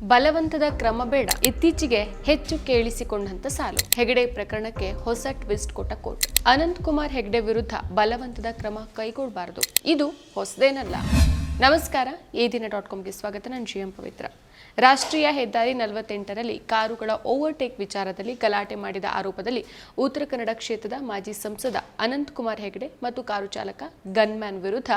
ಬಲವಂತದ ಕ್ರಮ ಬೇಡ. ಇತ್ತೀಚೆಗೆ ಹೆಚ್ಚು ಕೇಳಿಸಿಕೊಂಡಂತ ಸಾಲು. ಹೆಗಡೆ ಪ್ರಕರಣಕ್ಕೆ ಹೊಸ ಟ್ವಿಸ್ಟ್ ಕೊಟ್ಟ ಕೋರ್ಟ್. ಅನಂತ್ ಕುಮಾರ್ ಹೆಗಡೆ ವಿರುದ್ಧ ಬಲವಂತದ ಕ್ರಮ ಕೈಗೊಳ್ಳಬಾರದು. ಇದು ಹೊಸದೇನಲ್ಲ. ನಮಸ್ಕಾರ. ಈ ದಿನ ಡಾಟ್ ಕಾಮ್ಗೆ ಸ್ವಾಗತ. ನಾನು ಜಿ ಎಂ ಪವಿತ್ರ. ರಾಷ್ಟ್ರೀಯ ಹೆದ್ದಾರಿ ನಲವತ್ತೆಂಟರಲ್ಲಿ ಕಾರುಗಳ ಓವರ್ಟೇಕ್ ವಿಚಾರದಲ್ಲಿ ಗಲಾಟೆ ಮಾಡಿದ ಆರೋಪದಲ್ಲಿ ಉತ್ತರ ಕನ್ನಡ ಕ್ಷೇತ್ರದ ಮಾಜಿ ಸಂಸದ ಅನಂತ್ ಕುಮಾರ್ ಹೆಗಡೆ ಮತ್ತು ಕಾರು ಚಾಲಕ ಗನ್ಮ್ಯಾನ್ ವಿರುದ್ಧ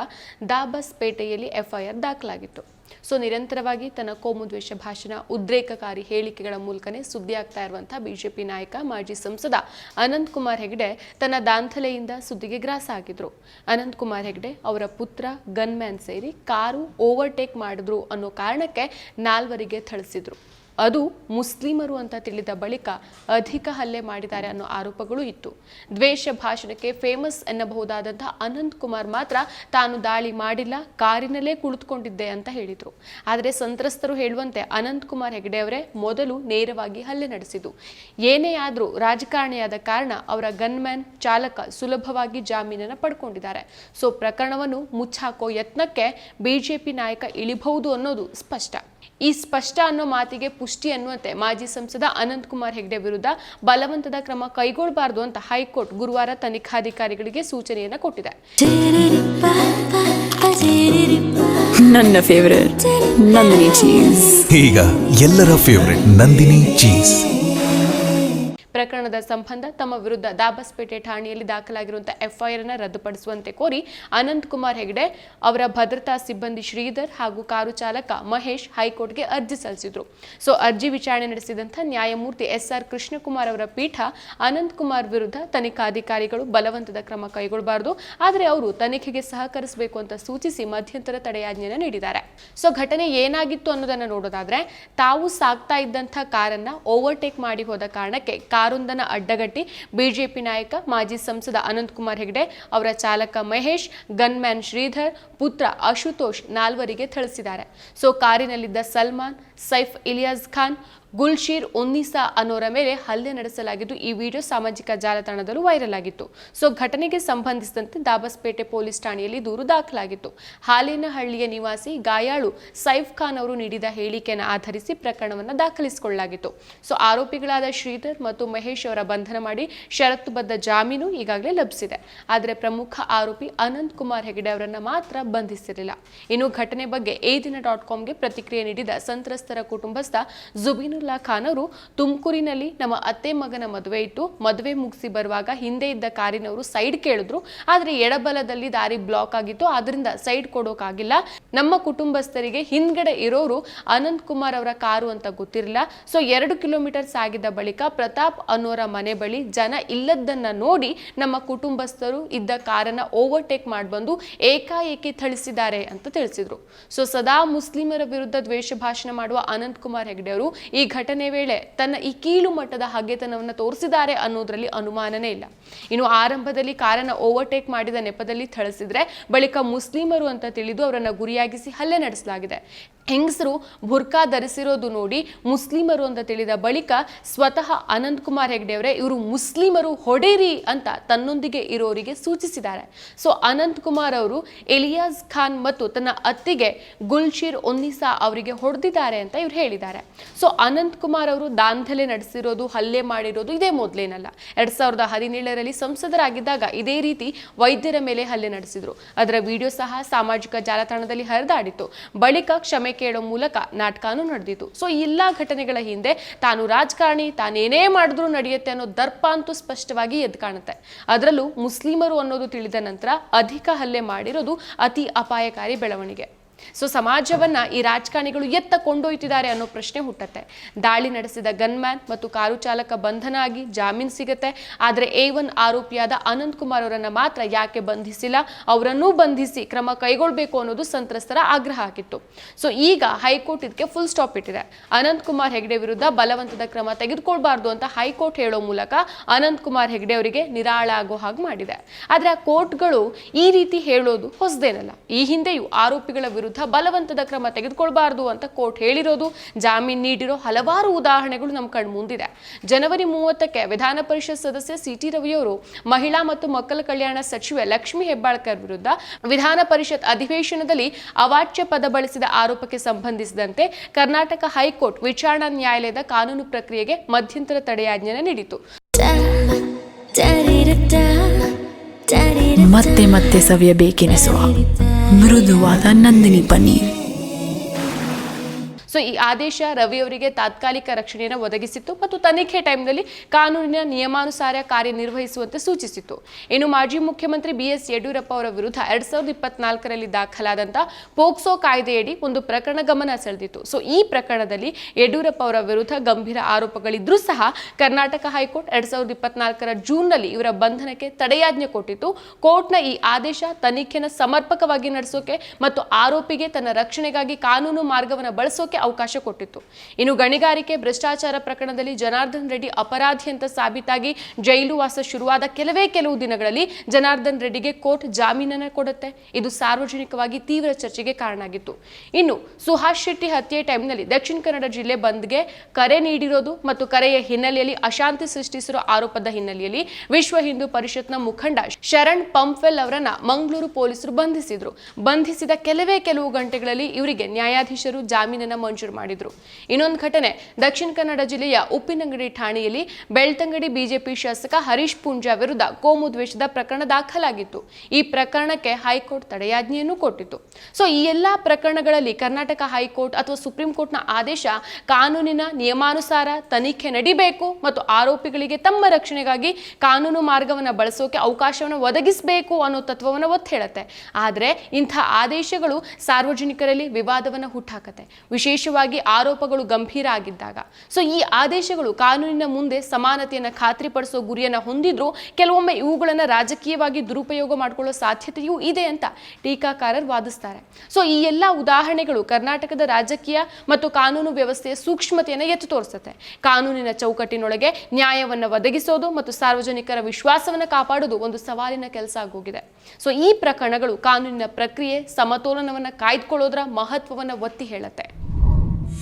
ದಾಬಸ್ಪೇಟೆಯಲ್ಲಿ ಎಫ್ಐಆರ್ ದಾಖಲಾಗಿತ್ತು. ಸೊ ನಿರಂತರವಾಗಿ ತನ್ನ ಕೋಮು ದ್ವೇಷ ಭಾಷಣ, ಉದ್ರೇಕಕಾರಿ ಹೇಳಿಕೆಗಳ ಮೂಲಕನೇ ಸುದ್ದಿ ಆಗ್ತಾ ಇರುವಂತಹ ಬಿಜೆಪಿ ನಾಯಕ, ಮಾಜಿ ಸಂಸದ ಅನಂತ್ ಕುಮಾರ್ ಹೆಗಡೆ ತನ್ನ ದಾಂಧಲೆಯಿಂದ ಸುದ್ದಿಗೆ ಗ್ರಾಸ ಆಗಿದ್ರು. ಅನಂತ್ ಕುಮಾರ್ ಹೆಗಡೆ ಅವರ ಪುತ್ರ, ಗನ್ಮ್ಯಾನ್ ಸೇರಿ ಕಾರು ಓವರ್ಟೇಕ್ ಮಾಡಿದ್ರು ಅನ್ನೋ ಕಾರಣಕ್ಕೆ ನಾಲ್ವರಿಗೆ ಥಳಿಸಿದ್ರು. ಅದು ಮುಸ್ಲಿಮರು ಅಂತ ತಿಳಿದ ಬಳಿಕ ಅಧಿಕ ಹಲ್ಲೆ ಮಾಡಿದ್ದಾರೆ ಅನ್ನೋ ಆರೋಪಗಳು ಇತ್ತು. ದ್ವೇಷ ಭಾಷಣಕ್ಕೆ ಫೇಮಸ್ ಎನ್ನಬಹುದಾದಂತಹ ಅನಂತ್ ಕುಮಾರ್ ಮಾತ್ರ ತಾನು ದಾಳಿ ಮಾಡಿಲ್ಲ, ಕಾರಿನಲ್ಲೇ ಕುಳಿತುಕೊಂಡಿದ್ದೆ ಅಂತ ಹೇಳಿದರು. ಆದರೆ ಸಂತ್ರಸ್ತರು ಹೇಳುವಂತೆ ಅನಂತ್ ಕುಮಾರ್ ಹೆಗಡೆ ಅವರೇ ಮೊದಲು ನೇರವಾಗಿ ಹಲ್ಲೆ ನಡೆಸಿದ್ದು. ಏನೇ ಆದರೂ ರಾಜಕಾರಣಿಯಾದ ಕಾರಣ ಅವರ ಗನ್ಮ್ಯಾನ್ ಚಾಲಕ ಸುಲಭವಾಗಿ ಜಾಮೀನನ್ನು ಪಡ್ಕೊಂಡಿದ್ದಾರೆ. ಸೊ ಪ್ರಕರಣವನ್ನು ಮುಚ್ಚಾಕೋ ಯತ್ನಕ್ಕೆ ಬಿಜೆಪಿ ನಾಯಕ ಇಳಿಬಹುದು ಅನ್ನೋದು ಸ್ಪಷ್ಟ. ಈ ಸ್ಪಷ್ಟ ಅನ್ನೋ ಮಾತಿಗೆ ಪುಷ್ಟಿ ಅನ್ನುವಂತೆ ಮಾಜಿ ಸಂಸದ ಅನಂತ್ ಕುಮಾರ್ ಹೆಗ್ಡೆ ವಿರುದ್ಧ ಬಲವಂತದ ಕ್ರಮ ಕೈಗೊಳ್ಳಬಾರದು ಅಂತ ಹೈಕೋರ್ಟ್ ಗುರುವಾರ ತನಿಖಾಧಿಕಾರಿಗಳಿಗೆ ಸೂಚನೆಯನ್ನ ಕೊಟ್ಟಿದೆ. ನನ್ನ ಫೇವರೇಟ್ ನಂದಿನಿ ಚೀಸ್ ಈಗ ಎಲ್ಲರ ಫೇವರೆಟ್ ನಂದಿನಿ ಚೀಸ್ ಪ್ರಕರಣದ ಸಂಬಂಧ ತಮ್ಮ ವಿರುದ್ಧ ದಾಬಸ್ಪೇಟೆ ಠಾಣೆಯಲ್ಲಿ ದಾಖಲಾಗಿರುವಂತಹ ಎಫ್ಐಆರ್ ಅನ್ನು ರದ್ದುಪಡಿಸುವಂತೆ ಕೋರಿ ಅನಂತ್ ಕುಮಾರ್ ಹೆಗಡೆ ಅವರ ಭದ್ರತಾ ಸಿಬ್ಬಂದಿ ಶ್ರೀಧರ್ ಹಾಗೂ ಕಾರು ಚಾಲಕ ಮಹೇಶ್ ಹೈಕೋರ್ಟ್ಗೆ ಅರ್ಜಿ ಸಲ್ಲಿಸಿದ್ರು. ಸೊ, ಅರ್ಜಿ ವಿಚಾರಣೆ ನಡೆಸಿದಂಥ ನ್ಯಾಯಮೂರ್ತಿ ಎಸ್ ಆರ್ ಕೃಷ್ಣಕುಮಾರ್ ಅವರ ಪೀಠ ಅನಂತ್ ಕುಮಾರ್ ವಿರುದ್ಧ ತನಿಖಾಧಿಕಾರಿಗಳು ಬಲವಂತದ ಕ್ರಮ ಕೈಗೊಳ್ಳಬಾರದು. ಆದರೆ ಅವರು ತನಿಖೆಗೆ ಸಹಕರಿಸಬೇಕು ಅಂತ ಸೂಚಿಸಿ ಮಧ್ಯಂತರ ತಡೆಯಾಜ್ಞೆಯನ್ನು ನೀಡಿದ್ದಾರೆ. ಸೊ, ಘಟನೆ ಏನಾಗಿತ್ತು ಅನ್ನೋದನ್ನ ನೋಡೋದಾದ್ರೆ ತಾವು ಸಾಗ್ತಾ ಇದ್ದಂಥ ಕಾರನ್ನ ಓವರ್ಟೇಕ್ ಮಾಡಿ ಹೋದ ಕಾರಣಕ್ಕೆ ಕಾರೊಂದನ್ನ ಅಡ್ಡಗಟ್ಟಿ ಬಿಜೆಪಿ ನಾಯಕ ಮಾಜಿ ಸಂಸದ ಅನಂತ್ ಕುಮಾರ್ ಹೆಗಡೆ, ಅವರ ಚಾಲಕ ಮಹೇಶ್, ಗನ್ಮ್ಯಾನ್ ಶ್ರೀಧರ್, ಪುತ್ರ ಅಶುತೋಷ್ ನಾಲ್ವರಿಗೆ ಥಳಿಸಿದ್ದಾರೆ. ಸೊ, ಕಾರಿನಲ್ಲಿದ್ದ ಸಲ್ಮಾನ್, ಸೈಫ್ ಇಲಿಯಾಸ್ ಖಾನ್ ಗುಲ್ಶೀರ್ ಉನ್ನಿಸಾ ಅನ್ನೋರ ಮೇಲೆ ಹಲ್ಲೆ ನಡೆಸಲಾಗಿದ್ದು, ಈ ವಿಡಿಯೋ ಸಾಮಾಜಿಕ ಜಾಲತಾಣದಲ್ಲೂ ವೈರಲ್ ಆಗಿತ್ತು. ಸೊ, ಘಟನೆಗೆ ಸಂಬಂಧಿಸಿದಂತೆ ದಾಬಸ್ಪೇಟೆ ಪೊಲೀಸ್ ಠಾಣೆಯಲ್ಲಿ ದೂರು ದಾಖಲಾಗಿತ್ತು. ಹಾಲೇನಹಳ್ಳಿಯ ನಿವಾಸಿ ಗಾಯಾಳು ಸೈಫ್ ಖಾನ್ ಅವರು ನೀಡಿದ ಹೇಳಿಕೆಯನ್ನು ಆಧರಿಸಿ ಪ್ರಕರಣವನ್ನು ದಾಖಲಿಸಿಕೊಳ್ಳಲಾಗಿತ್ತು. ಸೊ, ಆರೋಪಿಗಳಾದ ಶ್ರೀಧರ್ ಮತ್ತು ಮಹೇಶ್ ಅವರ ಬಂಧನ ಮಾಡಿ ಷರತ್ತುಬದ್ಧ ಜಾಮೀನು ಈಗಾಗಲೇ ಲಭಿಸಿದೆ. ಆದರೆ ಪ್ರಮುಖ ಆರೋಪಿ ಅನಂತ್ ಕುಮಾರ್ ಹೆಗಡೆ ಅವರನ್ನು ಮಾತ್ರ ಬಂಧಿಸಿರಲಿಲ್ಲ. ಇನ್ನು ಘಟನೆ ಬಗ್ಗೆ ಏದಿನ ದಿನ ಡಾಟ್ ಕಾಮ್ಗೆ ಪ್ರತಿಕ್ರಿಯೆ ನೀಡಿದ ಸಂತ್ರಸ್ತರ ಕುಟುಂಬಸ್ಥ ಜುಬೀನುಲ್ಲಾ ಖಾನ್ ಅವರು ತುಮಕೂರಿನಲ್ಲಿ ನಮ್ಮ ಅತ್ತೆ ಮಗನ ಮದುವೆ ಇತ್ತು ಮದುವೆ ಮುಗಿಸಿ ಬರುವಾಗ ಹಿಂದೆ ಇದ್ದ ಕಾರಿನವರು ಸೈಡ್ ಕೇಳಿದ್ರು. ಆದರೆ ಎಡಬಲದಲ್ಲಿ ದಾರಿ ಬ್ಲಾಕ್ ಆಗಿತ್ತು. ಅದರಿಂದ ಸೈಡ್ ಕೊಡೋಕ್ಕಾಗಿಲ್ಲ ನಮ್ಮ ಕುಟುಂಬಸ್ಥರಿಗೆ ಹಿಂದ್ಗಡೆ ಇರೋರು ಅನಂತ್ ಕುಮಾರ್ ಅವರ ಕಾರು ಅಂತ ಗೊತ್ತಿರಲಿಲ್ಲ. ಸೊ ಎರಡು ಕಿಲೋಮೀಟರ್ ಸಾಗಿದ ಬಳಿಕ ಪ್ರತಾಪ್ ಅನ್ನೋರ ಮನೆ ಬಳಿ ಜನ ಇಲ್ಲದನ್ನ ನೋಡಿ ನಮ್ಮ ಕುಟುಂಬಸ್ಥರು ಇದ್ದ ಕಾರನ್ನ ಓವರ್ಟೇಕ್ ಮಾಡ್ಬಂದು ಏಕಾಏಕಿ ಥಳಿಸಿದ್ದಾರೆ ಅಂತ ತಿಳಿಸಿದ್ರು. ಸೊ ಸದಾ ಮುಸ್ಲಿಮರ ವಿರುದ್ಧ ದ್ವೇಷ ಭಾಷಣ ಮಾಡುವ ಅನಂತ್ ಕುಮಾರ್ ಹೆಗ್ಡೆ ಅವರು ಈ ಘಟನೆ ವೇಳೆ ತನ್ನ ಈ ಕೀಳು ಮಟ್ಟದ ಹಗೆತನವನ್ನು ತೋರಿಸಿದ್ದಾರೆ ಅನ್ನೋದ್ರಲ್ಲಿ ಅನುಮಾನನೇ ಇಲ್ಲ. ಇನ್ನು ಆರಂಭದಲ್ಲಿ ಕಾರನ್ನ ಓವರ್ಟೇಕ್ ಮಾಡಿದ ನೆಪದಲ್ಲಿ ಥಳಿಸಿದ್ರೆ ಬಳಿಕ ಮುಸ್ಲಿಮರು ಅಂತ ತಿಳಿದು ಅವರನ್ನು ಗುರಿಯಾಗಿಸಿ ಹಲ್ಲೆ ನಡೆಸಲಾಗಿದೆ. ಹೆಂಗಸರು ಬುರ್ಕಾ ಧರಿಸಿರೋದು ನೋಡಿ ಮುಸ್ಲಿಮರು ಅಂತ ತಿಳಿದ ಬಳಿಕ ಸ್ವತಃ ಅನಂತ್ ಕುಮಾರ್ ಹೆಗ್ಡೆ ಅವರೇ, ಇವರು ಮುಸ್ಲಿಮರು ಹೊಡೆರಿ ಅಂತ ತನ್ನೊಂದಿಗೆ ಇರೋರಿಗೆ ಸೂಚಿಸಿದ್ದಾರೆ. ಸೊ ಅನಂತ್ ಕುಮಾರ್ ಅವರು ಎಲಿಯಾಸ್ ಖಾನ್ ಮತ್ತು ತನ್ನ ಅತ್ತಿಗೆ ಗುಲ್ಶೀರ್ ಒನ್ನಿಸಾ ಅವರಿಗೆ ಹೊಡೆದಿದ್ದಾರೆ ಅಂತ ಇವ್ರು ಹೇಳಿದ್ದಾರೆ. ಸೊ ಅನಂತ್ ಕುಮಾರ್ ಅವರು ದಾಂಧಲೆ ನಡೆಸಿರೋದು, ಹಲ್ಲೆ ಮಾಡಿರೋದು ಇದೇ ಮೊದಲೇನಲ್ಲ. ಎರಡ್ ಸಾವಿರದ ಹದಿನೇಳರಲ್ಲಿ ಸಂಸದರಾಗಿದ್ದಾಗ ಇದೇ ರೀತಿ ವೈದ್ಯರ ಮೇಲೆ ಹಲ್ಲೆ ನಡೆಸಿದ್ರು. ಅದರ ವಿಡಿಯೋ ಸಹ ಸಾಮಾಜಿಕ ಜಾಲತಾಣದಲ್ಲಿ ಹರಿದಾಡಿತ್ತು. ಬಳಿಕ ಕ್ಷಮೆ ಕೇಳೋ ಮೂಲಕ ನಾಟಕನೂ ನಡೆದಿತ್ತು. ಸೊ ಎಲ್ಲಾ ಘಟನೆಗಳ ಹಿಂದೆ ತಾನು ರಾಜಕಾರಣಿ, ತಾನೇನೇ ಮಾಡಿದ್ರು ನಡೆಯುತ್ತೆ ಅನ್ನೋ ದರ್ಪ ಅಂತೂ ಸ್ಪಷ್ಟವಾಗಿ ಎದ್ದು ಕಾಣುತ್ತೆ. ಅದರಲ್ಲೂ ಮುಸ್ಲಿಮರು ಅನ್ನೋದು ತಿಳಿದ ನಂತರ ಅಧಿಕ ಹಲ್ಲೆ ಮಾಡಿರೋದು ಅತಿ ಅಪಾಯಕಾರಿ ಬೆಳವಣಿಗೆ. ಸೊ ಸಮಾಜವನ್ನ ಈ ರಾಜಕಾರಣಿಗಳು ಎತ್ತ ಕೊಂಡೊಯ್ತಿದ್ದಾರೆ ಅನ್ನೋ ಪ್ರಶ್ನೆ ಹುಟ್ಟತ್ತೆ. ದಾಳಿ ನಡೆಸಿದ ಗನ್ಮ್ಯಾನ್ ಮತ್ತು ಕಾರು ಚಾಲಕ ಬಂಧನ ಆಗಿ ಜಾಮೀನ್ ಸಿಗತ್ತೆ. ಆದರೆ ಎ ಒನ್ ಆರೋಪಿಯಾದ ಅನಂತ್ ಕುಮಾರ್ ಅವರನ್ನ ಮಾತ್ರ ಯಾಕೆ ಬಂಧಿಸಿಲ್ಲ? ಅವರನ್ನೂ ಬಂಧಿಸಿ ಕ್ರಮ ಕೈಗೊಳ್ಳಬೇಕು ಅನ್ನೋದು ಸಂತ್ರಸ್ತರ ಆಗ್ರಹ ಆಗಿತ್ತು. ಸೊ ಈಗ ಹೈಕೋರ್ಟ್ ಇದಕ್ಕೆ ಫುಲ್ ಸ್ಟಾಪ್ ಇಟ್ಟಿದೆ. ಅನಂತ್ ಕುಮಾರ್ ಹೆಗ್ಡೆ ವಿರುದ್ಧ ಬಲವಂತದ ಕ್ರಮ ತೆಗೆದುಕೊಳ್ಬಾರ್ದು ಅಂತ ಹೈಕೋರ್ಟ್ ಹೇಳೋ ಮೂಲಕ ಅನಂತ್ ಕುಮಾರ್ ಹೆಗ್ಡೆ ಅವರಿಗೆ ನಿರಾಳ ಆಗೋ ಹಾಗೆ ಮಾಡಿದೆ. ಆದ್ರೆ ಆ ಕೋರ್ಟ್ಗಳು ಈ ರೀತಿ ಹೇಳೋದು ಹೊಸದೇನಲ್ಲ. ಈ ಹಿಂದೆಯೂ ಆರೋಪಿಗಳ ವಿರುದ್ಧ ವಿರುದ್ಧ ಬಲವಂತದ ಕ್ರಮ ತೆಗೆದುಕೊಳ್ಬಾರ್ದು ಅಂತ ಕೋರ್ಟ್ ಹೇಳಿರೋದು. ಜಾಮೀನು ನೀಡಿರೋ ಹಲವಾರು ಉದಾಹರಣೆಗಳು ನಮ್ಮ ಕಣ್ ಮುಂದಿದೆ. ಜನವರಿ ಮೂವತ್ತಕ್ಕೆ ವಿಧಾನ ಪರಿಷತ್ ಸದಸ್ಯ ಸಿಟಿ ರವಿಯವರು ಮಹಿಳಾ ಮತ್ತು ಮಕ್ಕಳ ಕಲ್ಯಾಣ ಸಚಿವೆ ಲಕ್ಷ್ಮಿ ಹೆಬ್ಬಾಳ್ಕರ್ ವಿರುದ್ಧ ವಿಧಾನ ಪರಿಷತ್ ಅಧಿವೇಶನದಲ್ಲಿ ಅವಾಚ್ಯ ಪದ ಬಳಸಿದ ಆರೋಪಕ್ಕೆ ಸಂಬಂಧಿಸಿದಂತೆ ಕರ್ನಾಟಕ ಹೈಕೋರ್ಟ್ ವಿಚಾರಣಾ ನ್ಯಾಯಾಲಯದ ಕಾನೂನು ಪ್ರಕ್ರಿಯೆಗೆ ಮಧ್ಯಂತರ ತಡೆಯಾಜ್ಞೆ ನೀಡಿತು ಮತ್ತೆ ಮತ್ತೆ ಸವಿಯಬೇಕೆನಿಸುವ. மிருதுவாக நந்தினி பன்னீர். ಸೊ ಈ ಆದೇಶ ರವಿ ಅವರಿಗೆ ತಾತ್ಕಾಲಿಕ ರಕ್ಷಣೆಯನ್ನು ಒದಗಿಸಿತ್ತು ಮತ್ತು ತನಿಖೆ ಟೈಮ್ನಲ್ಲಿ ಕಾನೂನಿನ ನಿಯಮಾನುಸಾರ ಕಾರ್ಯನಿರ್ವಹಿಸುವಂತೆ ಸೂಚಿಸಿತ್ತು. ಇನ್ನು ಮಾಜಿ ಮುಖ್ಯಮಂತ್ರಿ ಬಿ ಎಸ್ ಯಡಿಯೂರಪ್ಪ ಅವರ ವಿರುದ್ಧ ಎರಡ್ ಸಾವಿರದ ಇಪ್ಪತ್ನಾಲ್ಕರಲ್ಲಿ ದಾಖಲಾದಂಥ ಪೋಕ್ಸೋ ಕಾಯ್ದೆಯಡಿ ಒಂದು ಪ್ರಕರಣ ಗಮನ ಸೆಳೆದಿತ್ತು. ಸೊ ಈ ಪ್ರಕರಣದಲ್ಲಿ ಯಡಿಯೂರಪ್ಪ ಅವರ ವಿರುದ್ಧ ಗಂಭೀರ ಆರೋಪಗಳಿದ್ರೂ ಸಹ ಕರ್ನಾಟಕ ಹೈಕೋರ್ಟ್ ಎರಡ್ ಸಾವಿರದ ಇಪ್ಪತ್ನಾಲ್ಕರ ಜೂನ್ನಲ್ಲಿ ಇವರ ಬಂಧನಕ್ಕೆ ತಡೆಯಾಜ್ಞೆ ಕೊಟ್ಟಿತ್ತು. ಕೋರ್ಟ್ನ ಈ ಆದೇಶ ತನಿಖೆನ ಸಮರ್ಪಕವಾಗಿ ನಡೆಸೋಕೆ ಮತ್ತು ಆರೋಪಿಗೆ ತನ್ನ ರಕ್ಷಣೆಗಾಗಿ ಕಾನೂನು ಮಾರ್ಗವನ್ನು ಬಳಸೋಕೆ ಅವಕಾಶ ಕೊಟ್ಟಿತ್ತು. ಇನ್ನು ಗಣಿಗಾರಿಕೆ, ಭ್ರಷ್ಟಾಚಾರ ಪ್ರಕರಣದಲ್ಲಿ ಜನಾರ್ದನ್ ರೆಡ್ಡಿ ಅಪರಾಧಿ ಅಂತ ಸಾಬೀತಾಗಿ ಜೈಲು ವಾಸ ಶುರುವಾದ ಕೆಲವೇ ಕೆಲವು ದಿನಗಳಲ್ಲಿ ಜನಾರ್ದನ್ ರೆಡ್ಡಿಗೆ ಕೋರ್ಟ್ ಜಾಮೀನನ್ನ ಕೊಡುತ್ತೆ. ಇದು ಸಾರ್ವಜನಿಕವಾಗಿ ತೀವ್ರ ಚರ್ಚೆಗೆ ಕಾರಣ ಆಗಿತ್ತು ಇನ್ನು ಸುಹಾಸ್ ಶೆಟ್ಟಿ ಹತ್ಯೆ ಟೈಮ್ನಲ್ಲಿ ದಕ್ಷಿಣ ಕನ್ನಡ ಜಿಲ್ಲೆ ಬಂದ್ಗೆ ಕರೆ ನೀಡಿರೋದು ಮತ್ತು ಕರೆಯ ಹಿನ್ನೆಲೆಯಲ್ಲಿ ಅಶಾಂತಿ ಸೃಷ್ಟಿಸಿರೋ ಆರೋಪದ ಹಿನ್ನೆಲೆಯಲ್ಲಿ ವಿಶ್ವ ಹಿಂದೂ ಪರಿಷತ್ನ ಮುಖಂಡ ಶರಣ್ ಪಂಫೆಲ್ ಅವರನ್ನ ಮಂಗಳೂರು ಪೊಲೀಸರು ಬಂಧಿಸಿದ್ರು. ಬಂಧಿಸಿದ ಕೆಲವೇ ಕೆಲವು ಗಂಟೆಗಳಲ್ಲಿ ಇವರಿಗೆ ನ್ಯಾಯಾಧೀಶರು ಜಾಮೀನನ್ನ ಮಾಡಿದ್ರು. ಇನ್ನೊಂದು ಘಟನೆ, ದಕ್ಷಿಣ ಕನ್ನಡ ಜಿಲ್ಲೆಯ ಉಪ್ಪಿನಂಗಡಿ ಠಾಣೆಯಲ್ಲಿ ಬೆಳ್ತಂಗಡಿ ಬಿಜೆಪಿ ಶಾಸಕ ಹರೀಶ್ ಪೂಂಜಾ ವಿರುದ್ಧ ಕೋಮು ದ್ವೇಷದ ಪ್ರಕರಣ ದಾಖಲಾಗಿತ್ತು. ಈ ಪ್ರಕರಣಕ್ಕೆ ಹೈಕೋರ್ಟ್ ತಡೆಯಾಜ್ಞೆಯನ್ನು ಕೊಟ್ಟಿತ್ತು. ಸೊ, ಈ ಎಲ್ಲಾ ಪ್ರಕರಣಗಳಲ್ಲಿ ಕರ್ನಾಟಕ ಹೈಕೋರ್ಟ್ ಅಥವಾ ಸುಪ್ರೀಂ ಕೋರ್ಟ್ನ ಆದೇಶ ಕಾನೂನಿನ ನಿಯಮಾನುಸಾರ ತನಿಖೆ ನಡಿಬೇಕು ಮತ್ತು ಆರೋಪಿಗಳಿಗೆ ತಮ್ಮ ರಕ್ಷಣೆಗಾಗಿ ಕಾನೂನು ಮಾರ್ಗವನ್ನು ಬಳಸೋಕೆ ಅವಕಾಶವನ್ನು ಒದಗಿಸಬೇಕು ಅನ್ನೋ ತತ್ವವನ್ನು ಒತ್ತು ಹೇಳುತ್ತೆ. ಆದರೆ ಇಂಥ ಆದೇಶಗಳು ಸಾರ್ವಜನಿಕರಲ್ಲಿ ವಿವಾದವನ್ನು ಹುಟ್ಟಾಕತ್ತೆ ವಿಶೇಷವಾಗಿ ಆರೋಪಗಳು ಗಂಭೀರ ಆಗಿದ್ದಾಗ. ಸೊ ಈ ಆದೇಶಗಳು ಕಾನೂನಿನ ಮುಂದೆ ಸಮಾನತೆಯನ್ನು ಖಾತ್ರಿಪಡಿಸೋ ಗುರಿಯನ್ನು ಹೊಂದಿದ್ರು ಕೆಲವೊಮ್ಮೆ ಇವುಗಳನ್ನು ರಾಜಕೀಯವಾಗಿ ದುರುಪಯೋಗ ಮಾಡಿಕೊಳ್ಳೋ ಸಾಧ್ಯತೆಯೂ ಇದೆ ಅಂತ ಟೀಕಾಕಾರರು ವಾದಿಸ್ತಾರೆ. ಸೊ ಈ ಎಲ್ಲ ಉದಾಹರಣೆಗಳು ಕರ್ನಾಟಕದ ರಾಜಕೀಯ ಮತ್ತು ಕಾನೂನು ವ್ಯವಸ್ಥೆಯ ಸೂಕ್ಷ್ಮತೆಯನ್ನು ಎತ್ತು ತೋರಿಸುತ್ತೆ. ಕಾನೂನಿನ ಚೌಕಟ್ಟಿನೊಳಗೆ ನ್ಯಾಯವನ್ನು ಒದಗಿಸೋದು ಮತ್ತು ಸಾರ್ವಜನಿಕರ ವಿಶ್ವಾಸವನ್ನು ಕಾಪಾಡೋದು ಒಂದು ಸವಾಲಿನ ಕೆಲಸ ಆಗೋಗಿದೆ. ಸೊ ಈ ಪ್ರಕರಣಗಳು ಕಾನೂನಿನ ಪ್ರಕ್ರಿಯೆ, ಸಮತೋಲನವನ್ನು ಕಾಯ್ದುಕೊಳ್ಳೋದ್ರ ಮಹತ್ವವನ್ನು ಒತ್ತಿ ಹೇಳುತ್ತೆ.